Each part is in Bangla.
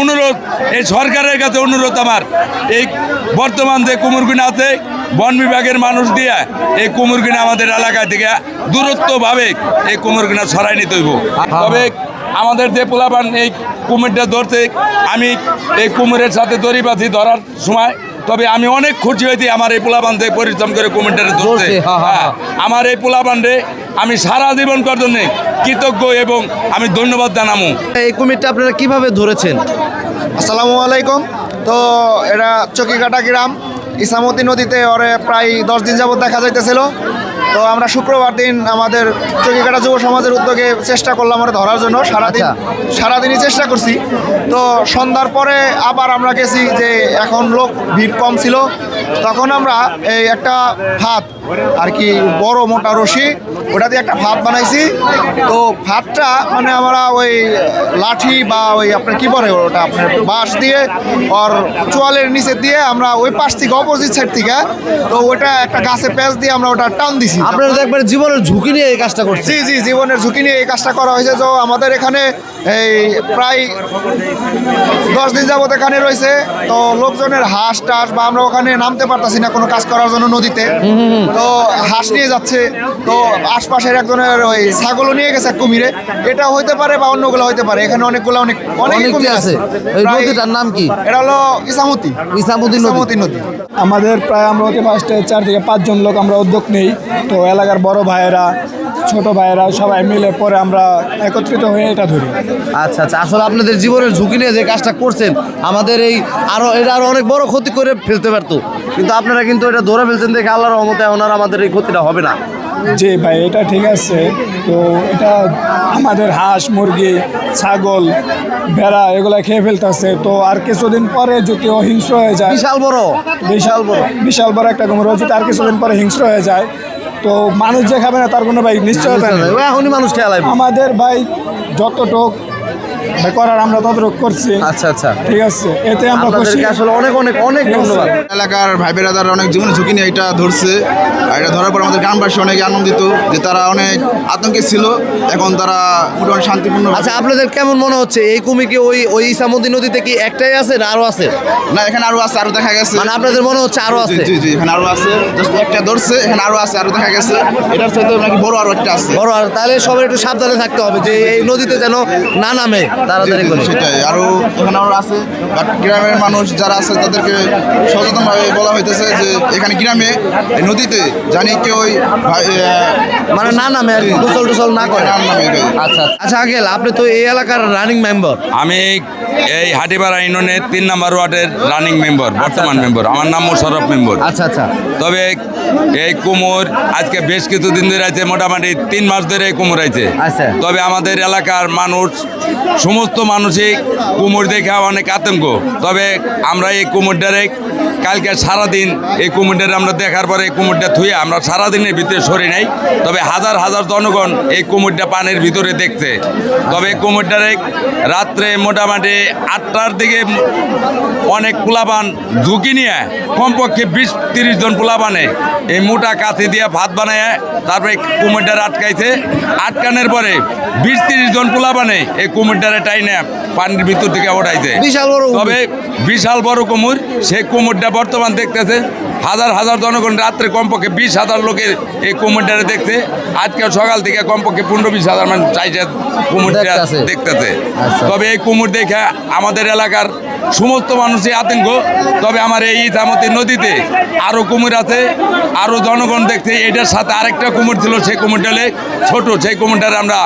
অনুরোধ, এই সরকারের কাছে অনুরোধ আমার, এই বর্তমান যে কুমুরগুনা আছে, বন বিভাগের মানুষ দিয়ে এই কুমুরগুনা আমাদের এলাকা থেকে দূরত্বভাবে এই কুমুরগুনা ছড়াই নিতে হইব। তবে আমাদের যে পোলাপান এই কুমিরটা ধরতে আমি এই কুমিরের সাথে দড়ি বাঁধি ধরার সময় তবে আমি অনেক খুশি হয়েছি আমার এই পোলাপান থেকে পরিশ্রম করে কুমিরটা ধরছে ধরছে, হ্যাঁ, আমার এই পোলাপানরে আমি সারা জীবন করার জন্য কৃতজ্ঞ এবং আমি ধন্যবাদ জানামু। এই কুমিরটা আপনারা কীভাবে ধরেছেন? আসসালামু আলাইকুম। তো এটা চকিকাটা গ্রাম। ইসামতি নদীতে ওরে প্রায় দশ দিন যাবত দেখা যাইতেছিল। তো আমরা শুক্রবার দিন আমাদের চকিকাটা যুব সমাজের উদ্যোগে চেষ্টা করলাম আমরা ধরার জন্য। সারাদিন আচ্ছা। সারাদিনই চেষ্টা করছি। তো সন্ধ্যার পরে আবার আমরা গেছি যে এখন লোক ভিড় কম ছিল। তখন আমরা এই একটা ভাত আর কি বড় মোটা রশি ওটা দিয়ে একটা ভাত বানাইছি। তো ভাতটা মানে আমরা ওই লাঠি বা ওই আপনার কি বলে ওটা আপনার বাঁশ দিয়ে আর চোয়ালের নিচে দিয়ে আমরা ওই পাশ থেকে অপোজিট সাইড থেকে তো ওটা একটা গাছে প্যাঁচ দিয়ে আমরা ওটা টান দিছি। আপনারা তো একবার জীবনের ঝুঁকি নিয়ে এই কাজটা করছি জি জি জীবনের ঝুঁকি নিয়ে এই কাজটা করা হয়েছে। তো আমাদের এখানে এই প্রায় দশ দিন যাবত এখানে রয়েছে। তো লোকজনের হাঁস টাস বা আমরা ওখানে নামতে পারতাছি না কোনো কাজ করার জন্য নদীতে। তো হাঁস নিয়ে যাচ্ছে তো আশপাশের একজনের ওই ছাগলও নিয়ে গেছে এক কুমিরে। এটা হইতে পারে বা অন্যগুলো হইতে পারে এখানে অনেকগুলো অনেক অনেক কুমির আছে। এই নদীটার নাম কি? এটা হলো ইসামতি। ইসামতি নদী। ইসামতি নদী। আমাদের প্রায় আমরা অতি ফার্স্টে চার থেকে পাঁচজন লোক আমরা উদ্যোগ নেই। তো এলাকার বড় ভাইয়েরা ছোট ভাইয়েরা সবাই মিলে পরে আমরা একত্রিত হয়ে এটা ধরি। আচ্ছা আচ্ছা। আসলে আপনাদের জীবনের ঝুঁকি নিয়ে যে কাজটা করছেন আমাদের এই আরও এটা আরও অনেক বড় ক্ষতি করে ফেলতে পারতো। কিন্তু আপনারা কিন্তু এটা ধরে ফেলছেন দেখে আল্লাহর রহমতে এখন আর আমাদের এই ক্ষতিটা হবে না। জি ভাই এটা ঠিক আছে। তো এটা আমাদের হাঁস মুরগি ছাগল ভেড়া এগুলা খেয়ে ফেলতেছে। তো আর কিছুদিন পরে যদি ও হিংস্র হয়ে যায় বিশাল বড়। বিশাল বড়। বিশাল বড় একটা কুমির ও যদি আর কিছুদিন পরে হিংস্র হয়ে যায় তো মানুষ যে খাবে না তার কোনো ভাই নিশ্চয়তা নেই। এখনই মানুষ খেয়াল আমাদের ভাই যতটুক করার আমরা তদারক করছি। আচ্ছা আচ্ছা। ঠিক আছে এতে আমরা খুশি। আসলে অনেক অনেক অনেক ধন্যবাদ। এলাকার ভাই বেরাদার অনেক জীবনের ঝুঁকি নিয়ে এটা ধরছে। আর এটা ধরার পর আমাদের গ্রামবাসী অনেক আনন্দিত যে তারা অনেক আতঙ্কে ছিল। এখন তারা মোটামুটি শান্তিপূর্ণ আচ্ছা আপনাদের কেমন মনে হচ্ছে? এই কুমির কি ওই ওই ইসামতি নদীতে কি একটাই আছে না আরও আছে? না এখানে আরও আছে আরও দেখা গেছে। মানে আপনাদের মনে হচ্ছে আরও আছে? জি জি এখানে আরও আছে। জাস্ট একটা ধরছে এখানে আরও আছে আরও দেখা গেছে। এটার সাথে নাকি বড় আরও একটা আছে। বড় আর তাহলে সবাই একটু সাবধানে থাকতে হবে যে এই নদীতে যেন না নামে তাড়াতাড়ি করে। সেটাই। আরও এখানে আরও আছে। বাট গ্রামের মানুষ যারা আছে তাদেরকে সচেতনভাবে বলা হইতেছে যে এখানে গ্রামে এই নদীতে জানি কেউ ওই মানে না নামে আর। গোসল টোসল না করে? জি। আচ্ছা আচ্ছা। আঙ্কেল আপনি তো এই এলাকার রানিং মেম্বার আমি এই হাটিপাড়া ইউনিয়নের তিন নম্বর ওয়ার্ডের রানিং মেম্বার বর্তমান মেম্বার আমার নাম মোশারফ মেম্বার। আচ্ছা আচ্ছা। তবে এই কুমোর আজকে বেশ কিছুদিন ধরে আছে মোটামুটি তিন মাস ধরে এই কুমোর আছে। আচ্ছা। তবে আমাদের এলাকার মানুষ সমস্ত মানুষই কুমোর দেখে অনেক আতঙ্ক। তবে আমরা এই কুমোরটারে কালকে সারাদিন এই কুমোরটারে আমরা দেখার পরে এই কুমোরটা থুয়ে আমরা সারাদিনের ভিতরে সরি নাই তবে হাজার হাজার জনগণ এই কুমোরটা পানির ভিতরে দেখছে। তবে কুমোরটারে রাত্রে মোটামুটি আটটার দিকে অনেক পোলাপান ঝুঁকি নিয়ে কমপক্ষে বিশ তিরিশ জন পোলাপানে এই মোটা কাঠি দিয়ে ভাত বানায় তারপরে কুমিরটারে আটকাইছে। আটকানোর পরে বিশ তিরিশ জন পোলাপানে এই কুমিরটারে টাইনে পানির ভিতর থেকে ওঠাইছে। বিশাল বড় তবে বিশাল বড় কুমির সেই কুমিরটা বর্তমান দেখতেছে হাজার হাজার জনগণ রাত্রে কমপক্ষে বিশ হাজার লোকের এই কুমিরটারে দেখতে আজকে সকাল থেকে কমপক্ষে পনেরো বিশ হাজার মানুষ চাইছে কুমোরটা দেখতাছে। আচ্ছা। তবে এই কুমোর দেখে আমাদের এলাকার সমস্ত মানুষই আতঙ্ক তবে আমার এই ইথামতি নদীতে আরও কুমির আছে আরও জনগণ দেখছে। এটার সাথে আরেকটা কুমির ছিল সেই কুমিরটালে ছোট সেই কুমিরটারে আমরা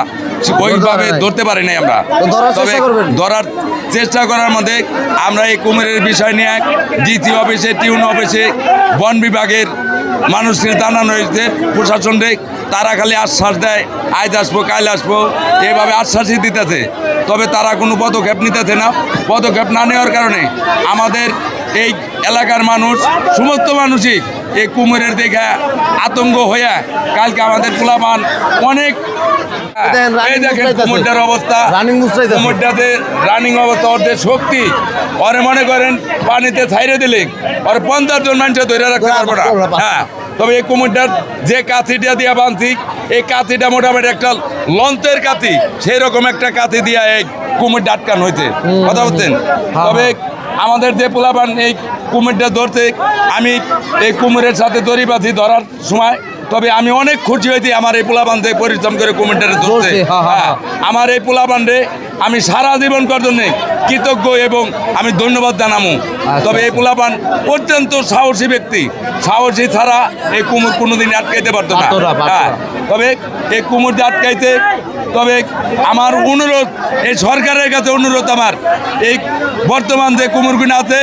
ওইভাবে ধরতে পারি নাই। আমরা। তবে ধরার চেষ্টা করার মধ্যে আমরা এই কুমিরের বিষয় নিয়ে ডিসি অফিসে টিউন অফিসে বন বিভাগের মানুষকে জানানো হয়েছে প্রশাসনকে। তারা খালি আশ্বাস দেয় আজ আসব কাল আসব। এভাবে আশ্বাসই দিতেছে। তবে তারা কোনো পদক্ষেপ নিতেছে না। পদক্ষেপ না নেওয়ার কারণে আমাদের এই এলাকার মানুষ সমস্ত মানুষই এই কুমিরের দেখে আতঙ্ক হয়ে কালকে আমাদের পোলাপান অনেক। কুমিরটার অবস্থা। কুমিরটাতে রানিং অবস্থা ওদের শক্তি। ওরে মনে করেন পানিতে ছাইরে দিলে ওর পঞ্চাশ জন মানুষ ধরে রাখতে পারব না। হ্যাঁ। তবে এই কুমিরটার যে কাঁথিটা দিয়া বাঁধছি এই কাঁথিটা মোটামুটি একটা লঞ্চের কাঁথি সেই রকম একটা কাঁথি দিয়া এই কুমির ডাটকান হইতে কথা বলতেন তবে আমাদের যে পোলাপান এই কুমিরটা ধরতে আমি এই কুমিরের সাথে দড়ি বাঁধি ধরার সময় তবে আমি অনেক খুশি হয়েছি আমার এই পোলাপান থেকে পরিশ্রম করে কুমিরটা ধরতে। হ্যাঁ, আমার এই পোলাপান্ডে আমি সারা জীবন জন্যে কৃতজ্ঞ এবং আমি ধন্যবাদ জানামু। তবে এই পোলাপান অত্যন্ত সাহসী ব্যক্তি। সাহসী ছাড়া এই কুমুর কোনোদিন আটকাইতে পারতো না। হ্যাঁ তবে এই কুমুরটা আটকাইতে তবে আমার অনুরোধ এই সরকারের কাছে অনুরোধ আমার এই বর্তমান যে কুমুরগুনা আছে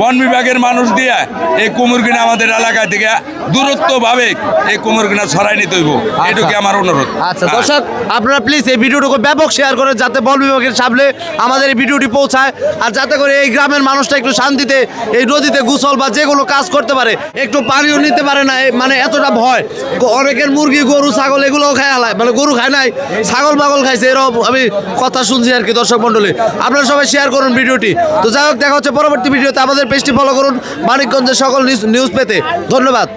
বন বিভাগের মানুষ দিয়ে এই কুমুরগুনা আমাদের এলাকা থেকে দূরত্বভাবে এই কুমুরগুনা ছড়াই নিতে হইব। এটুকু আমার অনুরোধ। আচ্ছা হ্যাঁ। দর্শক আপনারা প্লিজ এই ভিডিওটুকু ব্যাপক শেয়ার করে যাতে বন বিভাগের সামনে আমাদের এই ভিডিওটি পৌঁছায়। আর যাতে করে এই গ্রামের মানুষটা একটু শান্তিতে এই নদীতে গোসল বা যে কোনো কাজ করতে পারে একটু পানিও নিতে পারে না মানে এতটা ভয়। অনেকের মুরগি গরু ছাগল এগুলোও খায় আলায়। মানে গরু খায় নাই ছাগল পাগল খাইছে এরকম আমি কথা শুনছি আর কি দর্শক মণ্ডলী। আপনারা সবাই শেয়ার করুন ভিডিওটি। তো যাই হোক দেখা হচ্ছে পরবর্তী ভিডিওতে। আমাদের পেজটি ফলো করুন মানিকগঞ্জের সকল নিউজ পেতে। ধন্যবাদ।